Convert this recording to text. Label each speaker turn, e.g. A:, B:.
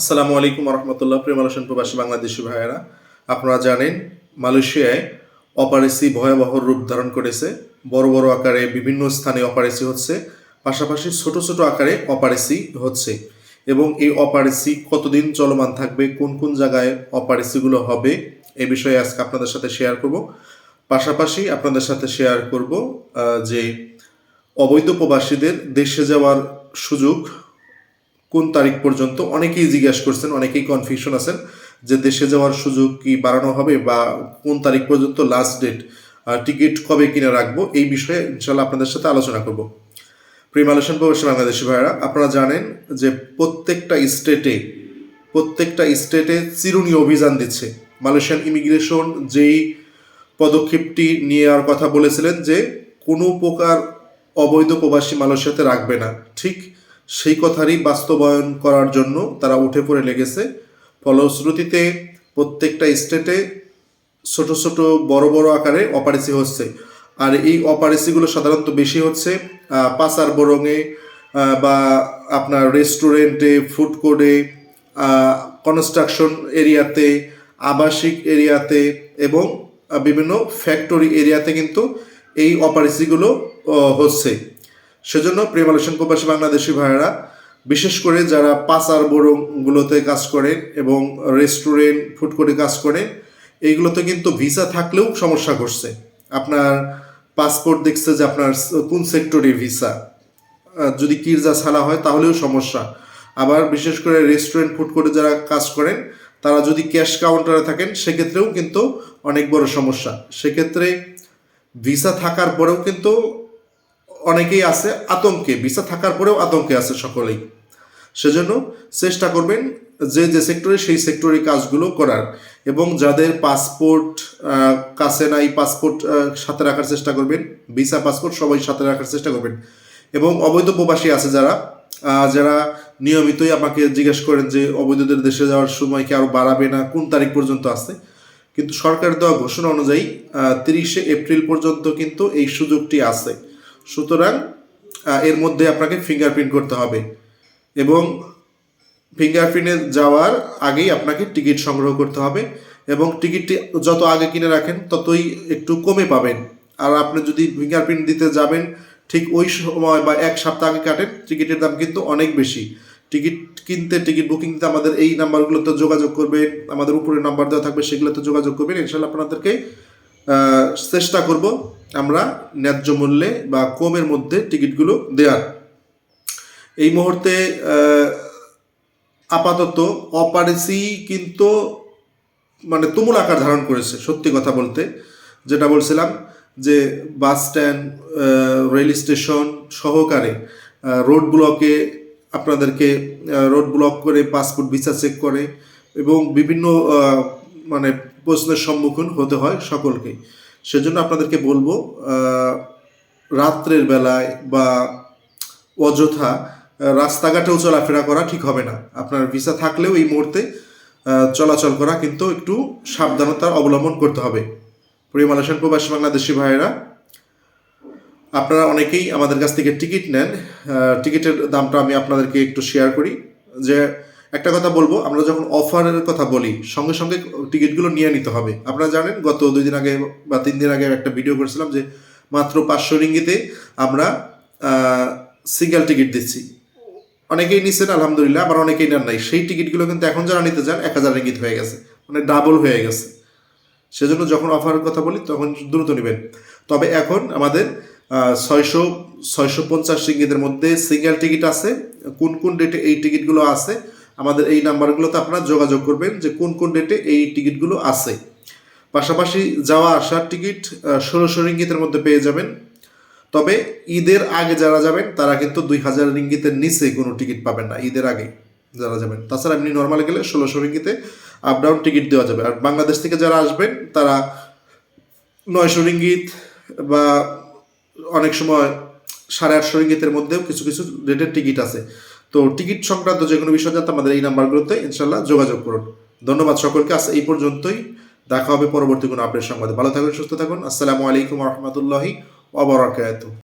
A: আসসালামু আলাইকুম রহমতুল্লাহ মালয়েশিয়ান প্রবাসী বাংলাদেশি ভাইয়েরা। আপনারা জানেন, মালয়েশিয়ায় অপারেসি ভয়াবহ রূপ ধারণ করেছে। বড় বড় আকারে বিভিন্ন স্থানে অপারেসি হচ্ছে, পাশাপাশি ছোট ছোট আকারে অপারেসি হচ্ছে। এবং এই অপারেসি কতদিন চলমান থাকবে, কোন কোন জায়গায় অপারেসিগুলো হবে, এ বিষয়ে আজকে আপনাদের সাথে শেয়ার করব। পাশাপাশি আপনাদের সাথে শেয়ার করব যে অবৈধ প্রবাসীদের দেশে যাওয়ার সুযোগ কোন তারিখ পর্যন্ত? অনেকেই জিজ্ঞাসা করছেন, অনেকেই কনফিউশন আছেন যে দেশে যাওয়ার সুযোগ কি বাড়ানো হবে বা কোন তারিখ পর্যন্ত লাস্ট ডেট টিকিট কবে কিনে রাখব? এই বিষয়ে ইনশাল্লাহ আপনাদের সাথে আলোচনা করব। প্রিয় মালয়েশিয়ান প্রবাসী বাংলাদেশি ভাইয়েরা, আপনারা জানেন যে প্রত্যেকটা স্টেটে প্রত্যেকটা স্টেটে চিরুনি অভিযান দিচ্ছে। মালয়েশিয়ান ইমিগ্রেশন যেই পদক্ষেপটি নেওয়ার কথা বলেছিলেন যে কোনো প্রকার অবৈধ প্রবাসী মালয়েশিয়াতে রাখবে না। ঠিক সেই কথারই বাস্তবায়ন করার জন্য তারা উঠে পড়ে লেগেছে। ফলশ্রুতিতে প্রত্যেকটা স্টেটে ছোট ছোট বড় বড় আকারে অপারেসি হচ্ছে। আর এই অপারেসিগুলো সাধারণত বেশি হচ্ছে পাসার বরঙে বা আপনার রেস্টুরেন্টে, ফুড কোর্টে কনস্ট্রাকশন এরিয়াতে, আবাসিক এরিয়াতে এবং বিভিন্ন ফ্যাক্টরি এরিয়াতে কিন্তু এই অপারেসিগুলো হচ্ছে। সেজন্য প্রিয় মালয়েশিয়ান প্রবাসী বাংলাদেশি ভাইয়েরা, বিশেষ করে যারা পাচার বোরংগুলোতে কাজ করে এবং রেস্টুরেন্ট, ফুড কোর্টে কাজ করে, এইগুলোতে কিন্তু ভিসা থাকলেও সমস্যা করছে আপনার পাসপোর্ট দেখছে যে আপনার কোন সেক্টরে ভিসা। যদি কিরজা ছাড়া হয় তাহলেও সমস্যা। আবার বিশেষ করে রেস্টুরেন্ট, ফুড কোর্টে যারা কাজ করেন, তারা যদি ক্যাশ কাউন্টারে থাকেন, সেক্ষেত্রেও কিন্তু অনেক বড় সমস্যা। সেক্ষেত্রে ভিসা থাকার পরেও কিন্তু অনেকেই আছে আতঙ্কে, ভিসা থাকার পরেও আতঙ্কে আছে সকলেই। সেজন্য চেষ্টা করবেন যে যে সেক্টরে সেই সেক্টরে কাজগুলো করার এবং যাদের পাসপোর্ট কাছে নাই পাসপোর্ট সাথে রাখার চেষ্টা করবেন, ভিসা পাসপোর্ট সবাই সাথে রাখার চেষ্টা করবেন। এবং অবৈধ প্রবাসী আছে যারা যারা নিয়মিতই আমাকে জিজ্ঞেস করেন যে, অবৈধদের দেশে যাওয়ার সময় কি আরও বাড়াবে না, কোন তারিখ পর্যন্ত আছে? কিন্তু সরকার দেওয়া ঘোষণা অনুযায়ী তিরিশে এপ্রিল পর্যন্ত কিন্তু এই সুযোগটি আছে। সুতরাং এর মধ্যে আপনাকে ফিঙ্গারপ্রিন্ট করতে হবে। এবং ফিঙ্গারপ্রিন্টে যাওয়ার আগেই আপনাকে টিকিট সংগ্রহ করতে হবে এবং টিকিটটি যত আগে কিনে রাখেন, ততই একটু কমে পাবেন। আর আপনি যদি ফিঙ্গারপ্রিন্ট দিতে যাবেন, ঠিক ওই সময় বা এক সপ্তাহ আগে কাটেন টিকিটের দাম কিন্তু অনেক বেশি। টিকিট কিনতে টিকিট বুকিং দিতে আমাদের এই নাম্বারগুলোতে যোগাযোগ করবেন, আমাদের উপরে নাম্বার দেওয়া থাকবে, সেগুলোতে যোগাযোগ করবেন। ইনশাল্লাহ আপনাদেরকে চেষ্টা করব আমরা ন্যায্য মূল্যে বা কমের মধ্যে টিকিটগুলো দেওয়ার এই মুহূর্তে আপাতত অপারেসি কিন্তু মানে তুমুল আকার ধারণ করেছে, সত্যি কথা বলতে। যেটা বলছিলাম যে বাস স্ট্যান্ড রেল স্টেশন সহকারে রোড ব্লকে আপনাদেরকে রোড ব্লক করে পাসপোর্ট, ভিসা চেক করে এবং বিভিন্ন মানে প্রশ্নের সম্মুখীন হতে হয় সকলকে। সেজন্য আপনাদেরকে বলব রাত্রের বেলায় বা অযথা রাস্তাঘাটেও চলাফেরা করা ঠিক হবে না। আপনার ভিসা থাকলেও এই মুহূর্তে চলাচল করা কিন্তু একটু সাবধানতা অবলম্বন করতে হবে। প্রিয় মালয়েশিয়ান প্রবাসী বাংলাদেশি ভাইয়েরা, আপনারা অনেকেই আমাদের কাছ থেকে টিকিট নেন। টিকিটের দামটা আমি আপনাদেরকে একটু শেয়ার করি যে একটা কথা বলব, আমরা যখন অফারের কথা বলি, সঙ্গে সঙ্গে টিকিটগুলো নিয়ে নিতে হবে। আপনারা জানেন, গত দুই দিন আগে বা তিন দিন আগে একটা ভিডিও করেছিলাম যে মাত্র পাঁচশো রিঙ্গিতে আমরা সিঙ্গেল টিকিট দিচ্ছি। অনেকেই নিচ্ছেন আলহামদুলিল্লাহ, আবার অনেকেই নেন নাই। সেই টিকিটগুলো কিন্তু এখন যারা নিতে যান এক হাজার রিঙ্গিত হয়ে গেছে। মানে ডাবল হয়ে গেছে। সেজন্য যখন অফারের কথা বলি, তখন দ্রুত নেবেন। তবে এখন আমাদের ছয়শো ছয়শো পঞ্চাশ রিঙ্গিতের মধ্যে সিঙ্গেল টিকিট আছে। কোন কোন ডেটে এই টিকিটগুলো আছে আমাদের এই নাম্বারগুলোতে আপনারা যোগাযোগ করবেন যে কোন কোন ডেটে এই টিকিটগুলো আছে। পাশাপাশি যাওয়া আসার টিকিট ষোলোশো রিঙ্গিতের মধ্যে পেয়ে যাবেন। তবে ঈদের আগে যারা যাবেন, তারা কিন্তু দুই হাজার রিঙ্গিতের নিচে কোনো টিকিট পাবেন না, ঈদের আগে যারা যাবেন। তাছাড়া এমনি নর্মালে গেলে ষোলোশো রিঙ্গিতে আপ ডাউন টিকিট দেওয়া যাবে। আর বাংলাদেশ থেকে যারা আসবেন, তারা নয়শো রিঙ্গিত বা অনেক সময় সাড়ে আটশো রিঙ্গিতের মধ্যেও কিছু কিছু রেটের টিকিট আছে। তো টিকিট সংক্রান্ত যে কোনো বিষয় জানতে আমাদের এই নাম্বারগুলোতে ইনশাল্লাহ যোগাযোগ করুন। ধন্যবাদ সকলকে, আজ এই পর্যন্তই। দেখা হবে পরবর্তী কোনো আপডেট সংবাদে। ভালো থাকুন, সুস্থ থাকুন। আসসালামু আলাইকুম রহমতুল্লাহি ওবরাকাতুহ